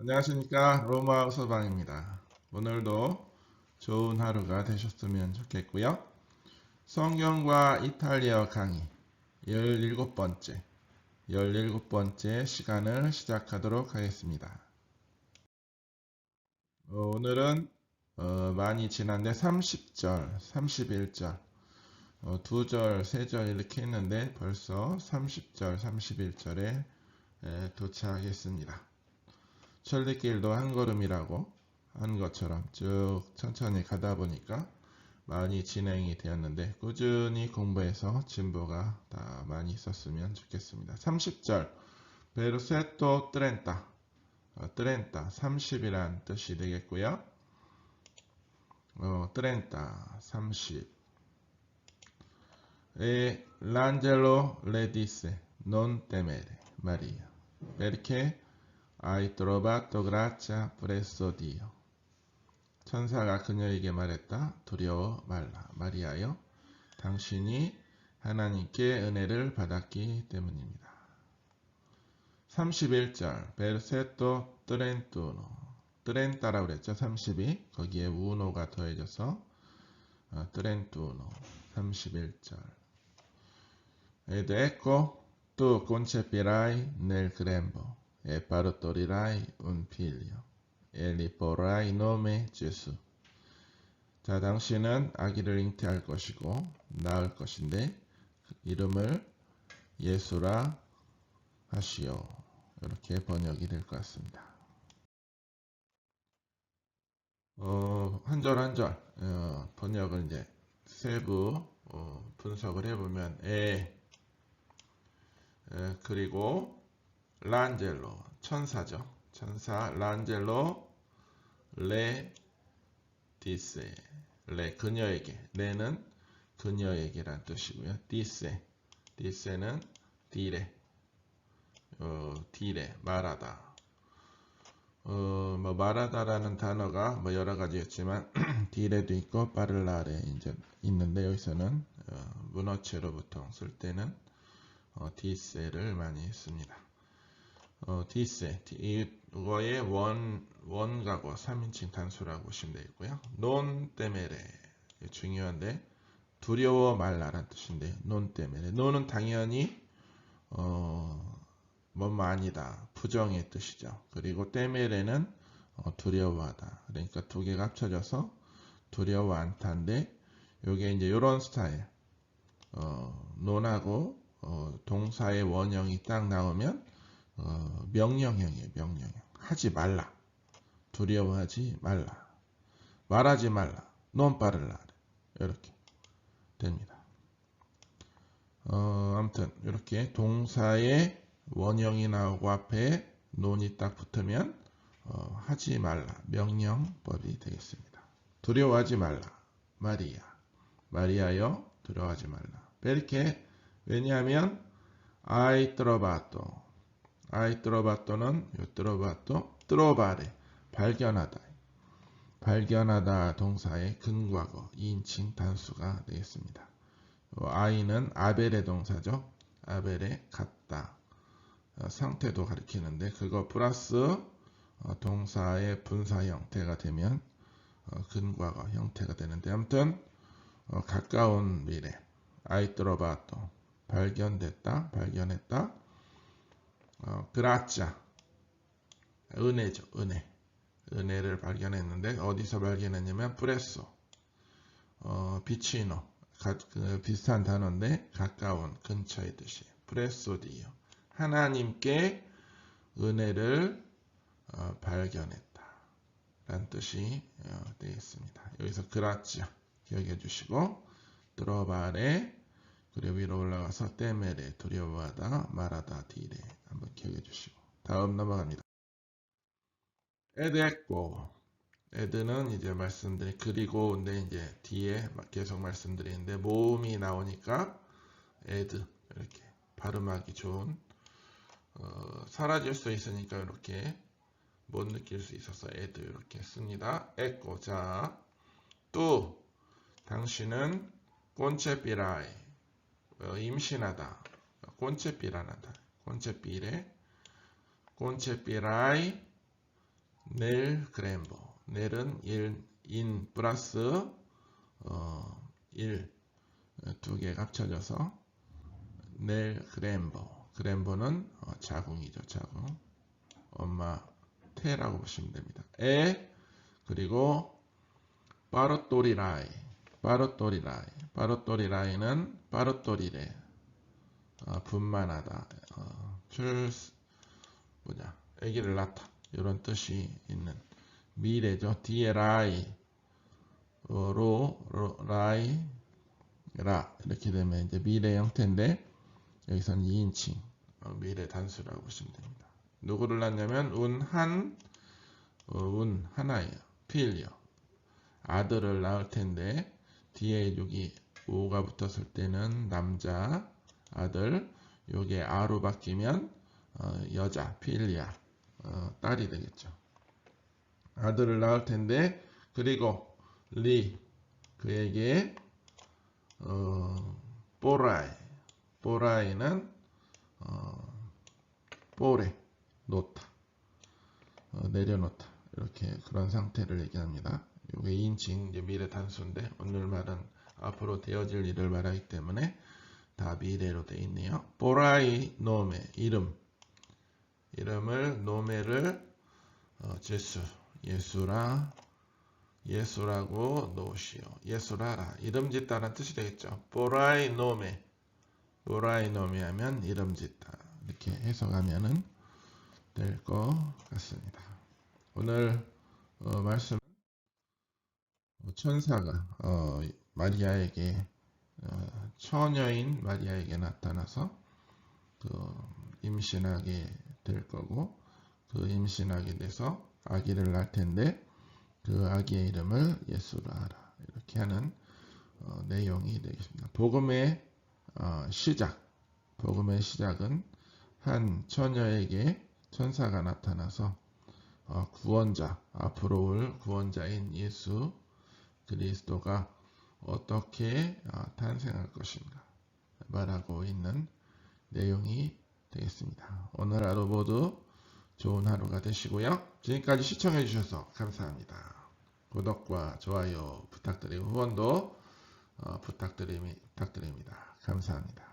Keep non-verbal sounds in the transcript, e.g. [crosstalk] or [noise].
안녕하십니까 로마우 서방입니다. 오늘도 좋은 하루가 되셨으면 좋겠고요. 성경과 이탈리아 강의 17번째 17번째 시간을 시작하도록 하겠습니다. 어, 오늘은 어, 많이 지난데 30절, 31절 어, 두 절, 세절 이렇게 했는데 벌써 30절, 31절에 도착했습니다. 천리길도 한 걸음이라고 한 것처럼 쭉 천천히 가다 보니까 많이 진행이 되었는데 꾸준히 공부해서 진보가 다 많이 있었으면 좋겠습니다. 30절 베르세토 트렌타. 어, 트렌타. 30이란 뜻이 되겠고요. 어, 트렌타. 30 E l'angelo le disse non temere Maria perché hai trovato grazia presso Dio. 천사가 그녀에게 말했다. 두려워 말라. 마리아여 당신이 하나님께 은혜를 받았기 때문입니다. 31절 베르세토 트렌투노. 트렌타라고 그랬죠 32 거기에 우노가 더해져서 어, 트렌투노. 31절. Ed ecco tu concepirai nel grembo e partorirai un figlio e gli porrai nome Gesù. 자, 당신은 아기를 잉태할 것이고 낳을 것인데 그 이름을 예수라 하시오. 이렇게 번역이 될 것 같습니다. 어, 한절 한절 어, 번역을 이제 세부 어, 분석을 해보면 에, 에 그리고 란젤로 천사죠. 천사 란젤로 레 디세 레 그녀에게 레는 그녀에게란 뜻이고요. 디세 디세는 디레 어, 디레 말하다 어, 뭐 말하다라는 단어가 뭐 여러 가지였지만 [clears throat] 디레도 있고 빠를라레 이제 있는데 여기서는 어, 문어체로 보통 쓸 때는 어, 디세를 많이 씁니다. 어, 디세 이거의 원 원가고 3인칭 단수라고 보시면 되겠고요. 논 때메레 중요한데 두려워 말라란 뜻인데 논 때메레 논은 당연히 어, 뭐뭐 아니다 부정의 뜻이죠. 그리고 때메레는 어, 두려워하다. 그러니까 두 개가 합쳐져서 두려워 않다인데 요게 이제 요런 스타일 어, 논하고 어, 동사의 원형이 딱 나오면 어, 명령형이에요. 명령형. 하지 말라. 두려워하지 말라. 말하지 말라. non parla. 이렇게 됩니다. 어, 아무튼 이렇게 동사의 원형이 나오고 앞에 논이 딱 붙으면 어, 하지 말라. 명령법이 되겠습니다. 두려워하지 말라. 마리아. 마리아여 두려워하지 말라. 이렇게 왜냐하면 아이 트로바토 아이 트로바토는 요 트로바토 트로바레 발견하다. 발견하다 동사의 근과거 2인칭 단수가 되겠습니다. 아이는 아벨의 동사죠. 아벨의 같다. 어, 상태도 가리키는데 그거 플러스 어, 동사의 분사 형태가 되면 어, 근과거 형태가 되는데 아무튼 가까운 미래. 아이 트로바토 발견됐다 발견했다 어, 그라짜 은혜죠 은혜. 은혜를 발견했는데 어디서 발견했냐면 프레소. 어, 비치노. 가, 그 비슷한 단어인데 가까운 근처의 뜻이 프레소디요. 하나님께 은혜를 어, 발견했다 라는 뜻이 어, 되겠습니다. 여기서 그라짜 기억해 주시고 드로바레 그리고 위로 올라가서 때메레 두려워하다 말하다 디레 한번 기억해 주시고 다음 넘어갑니다. 에드 했고 에드는 이제 말씀드린 그리고 근데 이제 뒤에 계속 말씀드리는데 모음이 나오니까 에드 이렇게 발음하기 좋은 어, 사라질 수 있으니까 이렇게 못 느낄 수 있어서 에드 이렇게 씁니다. 에고 자또 당신은 꼰체비라이 어, 임신하다. 꼰체비라나다. 꼰체비레 꼰체비라이 넬 그램보. 넬은 1, 인 플러스 어, 1 두 개가 합쳐져서 넬 그램보. 그램보는 어, 자궁이죠 자궁. 엄마 태라고 보시면 됩니다. 에 그리고 빠로또리라이 빠로또리라이 빠로또리라이는 빠로또리레 어, 분만하다. 어, 출 뭐냐 아기를 낳다. 이런 뜻이 있는 미래죠 뒤에 라이 어, 로, 로 라이 라. 이렇게 되면 이제 미래 형태인데 여기서는 2인칭 어, 미래 단수라고 보시면 됩니다. 누구를 낳냐면 운한 어, 운 하나예요. 필요. 아들을 낳을 텐데 뒤에 여기 오가 붙었을 때는 남자 아들 요게 아로 바뀌면 어, 여자 필리아 어, 딸이 되겠죠. 아들을 낳을 텐데 그리고 리 그에게 어, 뽀라이. 뽀라이는 어, 뽀레 놓다. 어, 내려놓다. 이렇게 그런 상태를 얘기합니다 2인칭 이제 미래 단수인데 오늘 말은 앞으로 되어질 일을 말하기 때문에 다 미래로 되어 있네요. 보라이 노메 이름 이름을 노메를 어, 제수 예수라 예수라고 놓으시오. 예수라라 이름 짓다는 뜻이 되겠죠. 보라이 노메 보라이 노메 하면 이름 짓다 이렇게 해석하면은 될 것 같습니다. 오늘 어, 말씀 천사가 어, 마리아에게 어, 처녀인 마리아에게 나타나서 그 임신하게 될 거고 그 임신하게 돼서 아기를 낳을 텐데 그 아기의 이름을 예수라 하라 이렇게 하는 어, 내용이 되겠습니다. 복음의 어, 시작 복음의 시작은 한 처녀에게 천사가 나타나서 어, 구원자 앞으로 올 구원자인 예수 그리스도가 어떻게 어, 탄생할 것인가 말하고 있는 내용이 되겠습니다. 오늘 하루 모두 좋은 하루가 되시고요. 지금까지 시청해 주셔서 감사합니다. 구독과 좋아요 부탁드리고 후원도 어, 부탁드립니다. 감사합니다.